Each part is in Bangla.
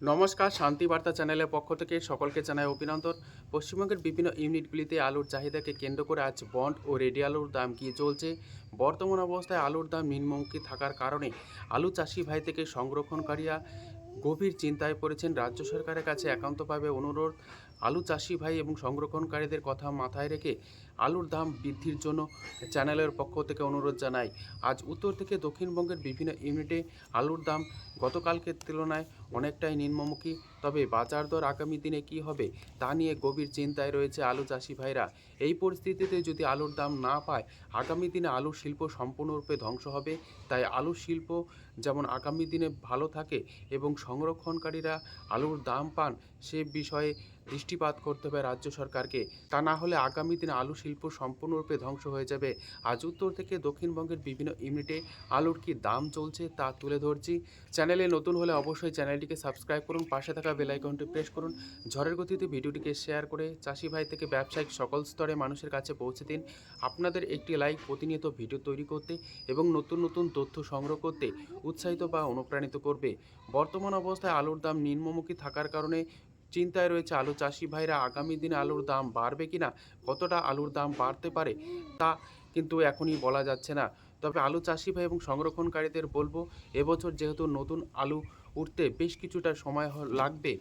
নমস্কার, শান্তি বার্তা চ্যানেলের পক্ষ থেকে সকলকে জানায় অভিনন্দন। পশ্চিমবঙ্গের বিভিন্ন ইউনিটগুলিতে আলুর চাহিদাকে কেন্দ্র করে আজ বন্ড ও রেডি আলুর দাম কী চলছে? বর্তমান অবস্থায় আলুর দাম নিম্নমুখী থাকার কারণে আলু চাষি ভাই থেকে সংরক্ষণকারীরা গভীর চিন্তায় পড়েছেন। রাজ্য সরকারের কাছে একান্তভাবে অনুরোধ, আলু চাষি ভাই এবং সংরক্ষণকারীদের কথা মাথায় রেখে আলুর দাম বৃদ্ধির জন্য চ্যানেলের পক্ষ থেকে অনুরোধ জানাই। আজ উত্তর থেকে দক্ষিণবঙ্গের বিভিন্ন ইউনিটে আলুর দাম গতকালকের তুলনায় অনেকটাই নিম্নমুখী। তবে বাজার দর আগামী দিনে কি হবে তা নিয়ে গভীর চিন্তায় রয়েছে আলু চাষি ভাইরা। এই পরিস্থিতিতে যদি আলুর দাম না পায়, আগামী দিনে আলু শিল্প সম্পূর্ণরূপে ধ্বংস হবে। তাই আলু শিল্প যেমন আগামী দিনে ভালো থাকে এবং সংরক্ষণকারীরা আলুর দাম পান, সে বিষয়ে দৃষ্টিপাত করতে হবে রাজ্য সরকারকে। তা না হলে আগামী দিনে আলু শিল্প সম্পূর্ণরূপে ধ্বংস হয়ে যাবে। আজ উত্তর থেকে দক্ষিণবঙ্গের বিভিন্ন ইউনিটে আলুর কি দাম চলছে তা তুলে ধরছি। চ্যানেলে নতুন হলে অবশ্যই চ্যানেলটিকে সাবস্ক্রাইব করুন, পাশে থাকা বেল আইকনটি প্রেস করুন। ঝড়ের গতিতে ভিডিওটিকে শেয়ার করে চাষি ভাই থেকে ব্যবসায়িক সকল স্তরে মানুষের কাছে পৌঁছে দিন। আপনাদের একটি লাইক প্রতিনিয়ত ভিডিও তৈরি করতে এবং নতুন নতুন তথ্য সংগ্রহ করতে উৎসাহিত বা অনুপ্রাণিত করবে। বর্তমান অবস্থায় আলুর দাম নিম্নমুখী থাকার কারণে চিন্তায় রয়েছে আলু চাষি ভাইরা, আগামী দিনে আলুর দাম বাড়বে কিনা, কতটা আলুর দাম বাড়তে পারে তা কিন্তু এখনই বলা যাচ্ছে না। তবে আলু চাষি ভাই এবং সংরক্ষণকারীদের বলব, এবছর যেহেতু নতুন আলু উঠতে বেশ কিছুটা সময় লাগবে,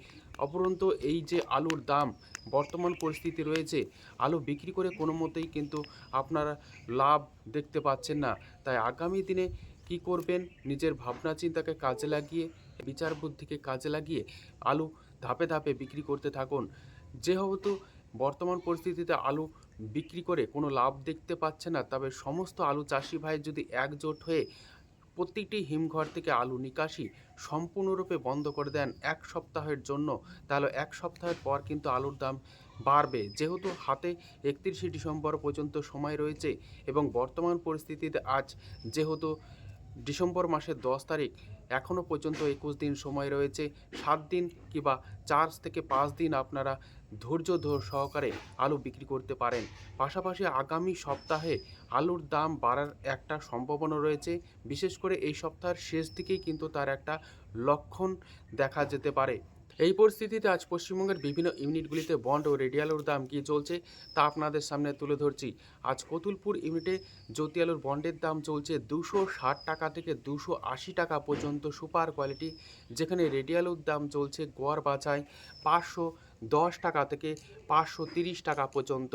অপরন্ত এই যে আলুর দাম, বর্তমান পরিস্থিতি রয়েছে, আলু বিক্রি করে কোনো মতেই কিন্তু আপনারা লাভ দেখতে পাচ্ছেন না। তাই আগামী দিনে কি করবেন, নিজের ভাবনা চিন্তাকে কাজে লাগিয়ে বিচার বুদ্ধিকে কাজে লাগিয়ে আলু ধাপে ধাপে বিক্রি করতে থাকুন। যেহেতু বর্তমান পরিস্থিতিতে আলু বিক্রি করে কোনো লাভ দেখতে পাচ্ছে না, তবে সমস্ত আলু চাষি ভাই যদি একজোট হয়ে প্রতিটি হিমঘর থেকে আলু নিকাশি সম্পূর্ণরূপে বন্ধ করে দেন এক সপ্তাহের জন্য, তাহলে এক সপ্তাহের পর কিন্তু আলুর দাম বাড়বে। যেহেতু হাতে একত্রিশে ডিসেম্বর পর্যন্ত সময় রয়েছে এবং বর্তমান পরিস্থিতিতে আজ যেহেতু ডিসেম্বর মাসের দশ তারিখ এখনও পর্যন্ত একুশ দিন সময় রয়েছে। সাত দিন কিংবা চার থেকে পাঁচ দিন আপনারা ধৈর্য ধর সহকারে আলু বিক্রি করতে পারেন। পাশাপাশি আগামী সপ্তাহে আলুর দাম বাড়ার একটা সম্ভাবনা রয়েছে। বিশেষ করে এই সপ্তাহের শেষ দিকেই কিন্তু তার একটা লক্ষণ দেখা যেতে পারে। এই পরিস্থিতিতে আজ পশ্চিমবঙ্গের বিভিন্ন ইউনিটগুলিতে বন্ড ও রেডিয়ালুর দাম কী চলছে, তা আপনাদের সামনে তুলে ধরছি। আজ কতুলপুর ইউনিটে জ্যোতি আলুর বন্ডের দাম চলছে দুশো ষাট টাকা থেকে দুশো আশি টাকা পর্যন্ত সুপার কোয়ালিটি, যেখানে রেডিয়ালুর দাম চলছে গোয়ার বাছায় পাঁচশো দশ টাকা থেকে পাঁচশো তিরিশ টাকা পর্যন্ত।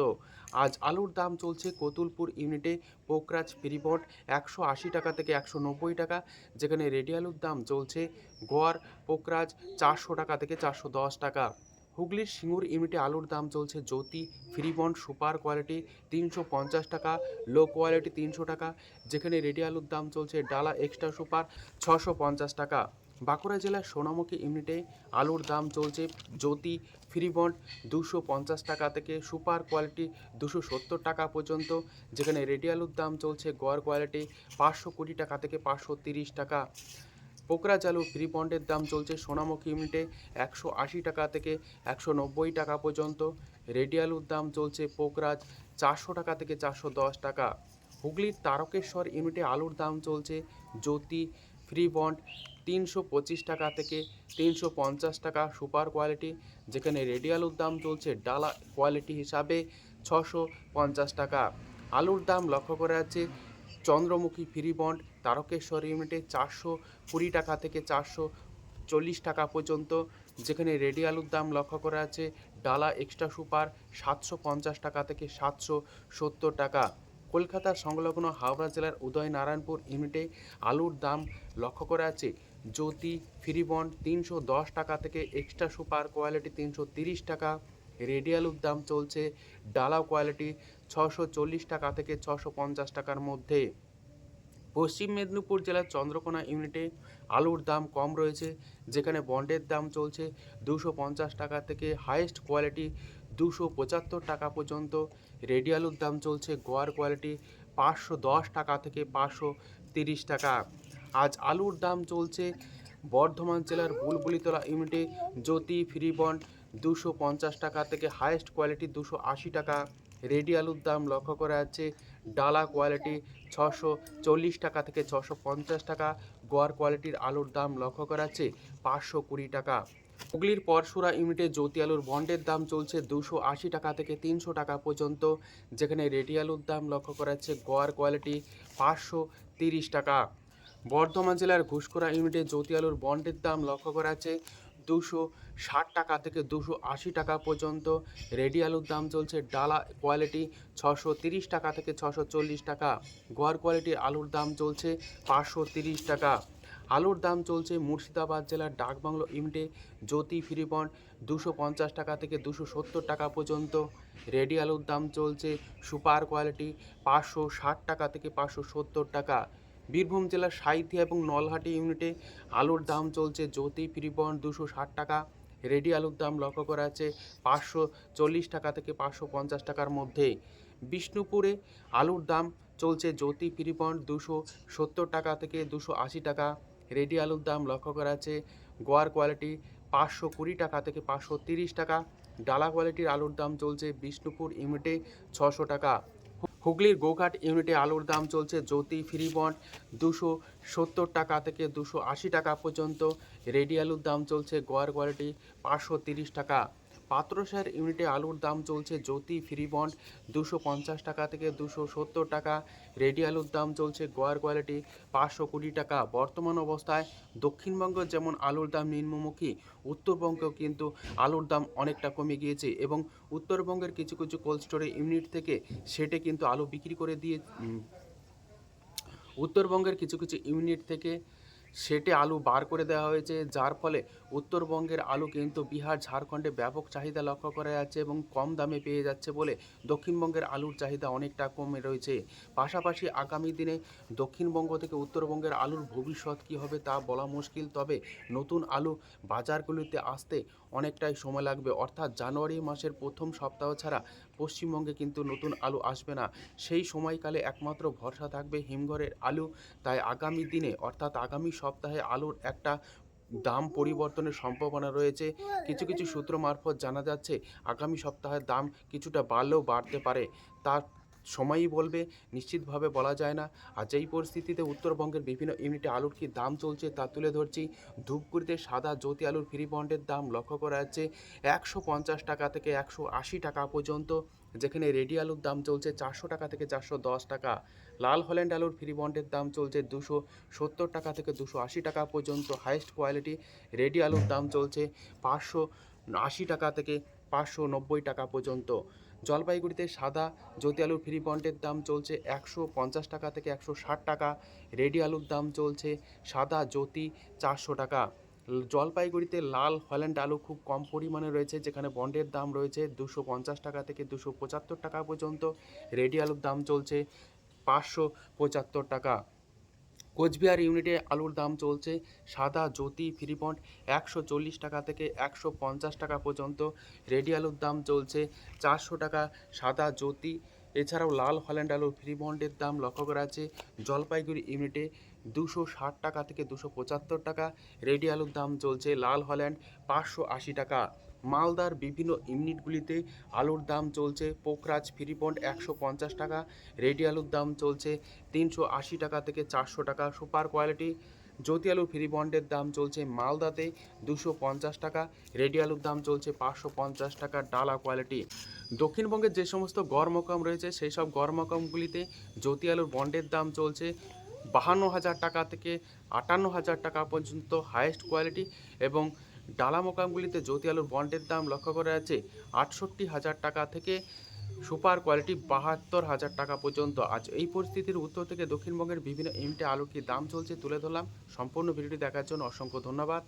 আজ আলুর দাম চলছে কতুলপুর ইউনিটে পোকরাজ ফ্রিবন্ড একশো আশি টাকা থেকে একশো নব্বই টাকা, যেখানে রেডি আলুর দাম চলছে গোয়ার পোকরাজ চারশো টাকা থেকে চারশো দশ টাকা। হুগলির সিঙ্গুর ইউনিটে আলুর দাম চলছে জ্যোতি ফ্রিবন্ড সুপার কোয়ালিটি তিনশো পঞ্চাশ টাকা, লো কোয়ালিটি তিনশো টাকা, যেখানে রেডি আলুর দাম চলছে ডালা এক্সট্রা সুপার ছশো পঞ্চাশ টাকা। বাঁকুড়া জেলার সোনামুখী ইউনিটে আলুর দাম চলছে। জ্যোতি ফ্রিবন্ড দুশো পঞ্চাশ টাকা থেকে সুপার কোয়ালিটি দুশো সত্তর টাকা পর্যন্ত, যেখানে রেডি আলুর দাম চলছে গড় কোয়ালিটি পাঁচশো কুড়ি টাকা থেকে পাঁচশো তিরিশ টাকা। পোকরাজ আলু ফ্রি বন্ডের দাম চলছে সোনামুখী ইউনিটে একশো আশি টাকা থেকে একশো নব্বই টাকা পর্যন্ত, রেডি আলুর দাম চলছে পোকরাজ চারশো টাকা থেকে চারশো দশ টাকা। হুগলির তারকেশ্বর ইউনিটে আলুর দাম চলছে জ্যোতি ফ্রি বন্ড তিনশো পঁচিশ টাকা থেকে তিনশো পঞ্চাশ টাকা সুপার কোয়ালিটি, যেখানে রেডি আলুর দাম চলছে ডালা কোয়ালিটি হিসাবে ছশো পঞ্চাশ টাকা। আলুর দাম লক্ষ্য করা যাচ্ছে, চন্দ্রমুখী ফ্রি বন্ড, তারকেশ্বর ইউনিটে চারশো কুড়ি টাকা থেকে চারশো চল্লিশ টাকা পর্যন্ত, যেখানে রেডি আলুর দাম লক্ষ্য করা আছে ডালা এক্সট্রা সুপার সাতশো পঞ্চাশ টাকা থেকে সাতশো সত্তর টাকা। কলকাতার সংলগ্ন হাওড়া জেলার উদয়নারায়ণপুর ইউনিটে আলুর দাম লক্ষ্য করা আছে জ্যোতি ফ্রিবন্ড তিনশো দশ টাকা থেকে এক্সট্রা সুপার কোয়ালিটি তিনশো তিরিশ টাকা। রেডি আলুর দাম চলছে ডালা কোয়ালিটি ছশো চল্লিশ টাকা থেকে ছশো পঞ্চাশ টাকার মধ্যে। পশ্চিম মেদিনীপুর জেলার চন্দ্রকোনা ইউনিটে আলুর দাম কম রয়েছে, যেখানে বন্ডের দাম চলছে দুশো পঞ্চাশ টাকা থেকে হাইয়েস্ট কোয়ালিটি দুশো পঁচাত্তর টাকা পর্যন্ত। রেডি আলুর দাম চলছে গোয়ার কোয়ালিটি পাঁচশো দশ টাকা থেকে পাঁচশো তিরিশ টাকা। আজ আলুর দাম চলছে বর্ধমান জেলার বুলবুলিতলা ইউনিটে। জ্যোতি ফ্রি বন্ড দুশো পঞ্চাশ টাকা থেকে হায়েস্ট কোয়ালিটি দুশো আশি টাকা। রেডি আলুর দাম লক্ষ্য করা যাচ্ছে, ডালা কোয়ালিটি ছশো চল্লিশ টাকা থেকে ছশো পঞ্চাশ টাকা। গোয়ার কোয়ালিটির আলুর দাম লক্ষ্য করা যাচ্ছে পাঁচশো কুড়ি টাকা। হুগলির পরশুরা ইউনিটে জ্যোতি আলুর বন্ডের দাম চলছে দুশো আশি টাকা থেকে তিনশো টাকা পর্যন্ত। যেখানে রেডি আলুর দাম লক্ষ্য করা যাচ্ছে গোয়ার কোয়ালিটি পাঁচশো তিরিশ টাকা। বর্ধমান জেলার ঘুষকোড়া ইউনিটে জ্যোতি আলুর বন্ডের দাম লক্ষ্য করা যাচ্ছে দুশো ষাট টাকা থেকে দুশো আশি টাকা পর্যন্ত। রেডি আলুর দাম চলছে ডালা কোয়ালিটি ছশো তিরিশ টাকা থেকে ছশো চল্লিশ টাকা। গোয়ার কোয়ালিটির আলুর দাম চলছে পাঁচশো তিরিশ টাকা। আলুর দাম চলছে মুর্শিদাবাদ জেলার ডাকবাংলো ইউনিটে জ্যোতি ফ্রিবন্ড দুশো পঞ্চাশ টাকা থেকে দুশো সত্তর টাকা পর্যন্ত। রেডি আলুর দাম চলছে সুপার কোয়ালিটি পাঁচশো ষাট টাকা থেকে পাঁচশো সত্তর টাকা। বীরভূম জেলার সাইথিয়া এবং নলহাটি ইউনিটে আলুর দাম চলছে জ্যোতি ফ্রিবন্ড দুশো ষাট টাকা। রেডি আলুর দাম লক্ষ্য করা আছে পাঁচশো চল্লিশ টাকা থেকে পাঁচশো পঞ্চাশ টাকার মধ্যে। বিষ্ণুপুরে আলুর দাম চলছে জ্যোতি ফ্রিবন্ড দুশো সত্তর টাকা থেকে দুশো আশি টাকা। রেডি আলুর দাম লক্ষ্য করা আছে গোয়ার কোয়ালিটি পাঁচশো কুড়ি টাকা থেকে পাঁচশো তিরিশ টাকা। ডালা কোয়ালিটির আলুর দাম চলছে বিষ্ণুপুর ইউনিটে ছশো টাকা। হুগলির গোঘাট ইউনিটে আলুর দাম চলছে জ্যোতি ফ্রি বন্ড। দুশো সত্তর টাকা থেকে দুশো আশি টাকা পর্যন্ত। রেডি আলুর দাম চলছে গোয়ার কোয়ালিটি পাঁচশো তিরিশ টাকা। পাত্রসার ইউনিটে আলুর দাম চলছে জ্যোতি ফ্রি বন্ড, দুশো পঞ্চাশ টাকা থেকে দুশো সত্তর টাকা। রেডি আলুর দাম চলছে গোয়ার কোয়ালিটি, পাঁচশো কুড়ি টাকা। বর্তমান অবস্থায় দক্ষিণবঙ্গ যেমন আলুর দাম নিম্নমুখী উত্তরবঙ্গেও কিন্তু আলুর দাম অনেকটা কমে গিয়েছে এবং উত্তরবঙ্গের কিছু কিছু কোল্ড স্টোরে ইউনিট থেকে সেটে কিন্তু আলু বিক্রি করে দিয়ে উত্তরবঙ্গের কিছু কিছু ইউনিট থেকে সেটে আলু বার করে দেওয়া হয়েছে, যার ফলে উত্তরবঙ্গের আলু কিন্তু বিহার, ঝাড়খণ্ডে ব্যাপক চাহিদা লক্ষ্য করা যাচ্ছে এবং কম দামে পেয়ে যাচ্ছে বলে দক্ষিণবঙ্গের আলুর চাহিদা অনেকটা কমে রয়েছে। পাশাপাশি আগামী দিনে দক্ষিণবঙ্গ থেকে উত্তরবঙ্গের আলুর ভবিষ্যৎ কী হবে তা বলা মুশকিল, তবে নতুন আলু বাজারগুলিতে আসতে অনেকটাই সময় লাগবে। অর্থাৎ জানুয়ারি মাসের প্রথম সপ্তাহ ছাড়া পশ্চিমবঙ্গে কিন্তু নতুন আলু আসবে না। সেই সময়কালে একমাত্র ভরসা থাকবে হিমঘরের আলু। তাই আগামী দিনে, অর্থাৎ আগামী সপ্তাহে আলুর একটা দাম পরিবর্তনের সম্ভাবনা রয়েছে। কিছু কিছু সূত্র মারফত জানা যাচ্ছে, আগামী সপ্তাহের দাম কিছুটা বাড়লেও বাড়তে পারে। তার সময়ই বলবে, নিশ্চিতভাবে বলা যায় না। আর যেই পরিস্থিতিতে উত্তরবঙ্গের বিভিন্ন ইউনিটে আলুর কী দাম চলছে তা তুলে ধরছি। ধূপগুড়িতে সাদা জ্যোতি আলুর ফ্রি বন্ডের দাম লক্ষ্য করা যাচ্ছে একশো পঞ্চাশ টাকা থেকে একশো আশি টাকা পর্যন্ত। যেখানে রেডি আলুর দাম চলছে চারশো টাকা থেকে চারশো দশ টাকা। লাল হল্যান্ড আলুর ফ্রি বন্ডের দাম চলছে দুশো সত্তর টাকা থেকে দুশো আশি টাকা পর্যন্ত। হাইস্ট কোয়ালিটি রেডি আলুর দাম চলছে পাঁচশো আশি টাকা থেকে পাঁচশো নব্বই টাকা পর্যন্ত। জলপাইগুড়িতে সাদা জ্যোতি আলুর ফ্রি বন্ডের দাম চলছে একশো পঞ্চাশ টাকা থেকে একশো ষাট টাকা। রেডি আলুর দাম চলছে সাদা, জ্যোতি চারশো টাকা। জলপাইগুড়িতে লাল হল্যান্ড আলু খুব কম পরিমাণে রয়েছে, যেখানে বন্ডের দাম রয়েছে দুশো পঞ্চাশ টাকা থেকে দুশো পঁচাত্তর টাকা পর্যন্ত। রেডি আলুর দাম চলছে পাঁচশো পঁচাত্তর টাকা। কোচবিহার ইউনিটে আলুর দাম চলছে সাদা জ্যোতি ফ্রিপন্ট একশো চল্লিশ টাকা থেকে একশো পঞ্চাশ টাকা পর্যন্ত। রেডি আলুর দাম চলছে চারশো টাকা সাদা জ্যোতি। এছাড়াও লাল হল্যান্ড আলুর ফ্রি বন্ডের দাম লক্ষ্য করা আছে জলপাইগুড়ি ইউনিটে দুশো ষাট টাকা থেকে দুশো পঁচাত্তর টাকা। রেডি আলুর দাম চলছে লাল হল্যান্ড পাঁচশো আশি টাকা। মালদার বিভিন্ন ইউনিটগুলিতে আলুর দাম চলছে, পোখরাজ ফ্রি বন্ড একশো পঞ্চাশ টাকা, রেডি আলুর দাম চলছে তিনশো আশি টাকা থেকে চারশো টাকা, সুপার কোয়ালিটি জ্যোতি আলুর ফ্রি বন্ডের দাম চলছে মালদাতে দুশো পঞ্চাশ টাকা, রেডি আলুর দাম চলছে পাঁচশো পঞ্চাশ টাকা, ডালা কোয়ালিটি। দক্ষিণবঙ্গের যে সমস্ত গড় মকাম রয়েছে, সেই সব গড় মকামগুলিতে জ্যোতি আলুর বন্ডের দাম চলছে বাহান্ন হাজার টাকা থেকে আটান্ন হাজার টাকা পর্যন্ত, হায়েস্ট কোয়ালিটি এবং ডালা মোকামগুলিতে জ্যোতি আলুর বন্ডের দাম লক্ষ্য করা যাচ্ছে আটষট্টি হাজার টাকা থেকে সুপার কোয়ালিটি বাহাত্তর হাজার টাকা পর্যন্ত। আজ এই পরিস্থিতির উত্তর থেকে দক্ষিণবঙ্গের বিভিন্ন ইউনিটে আলুর কি দাম চলছে তুলে ধরলাম। সম্পূর্ণ ভিডিওটি দেখার জন্য অসংখ্য ধন্যবাদ।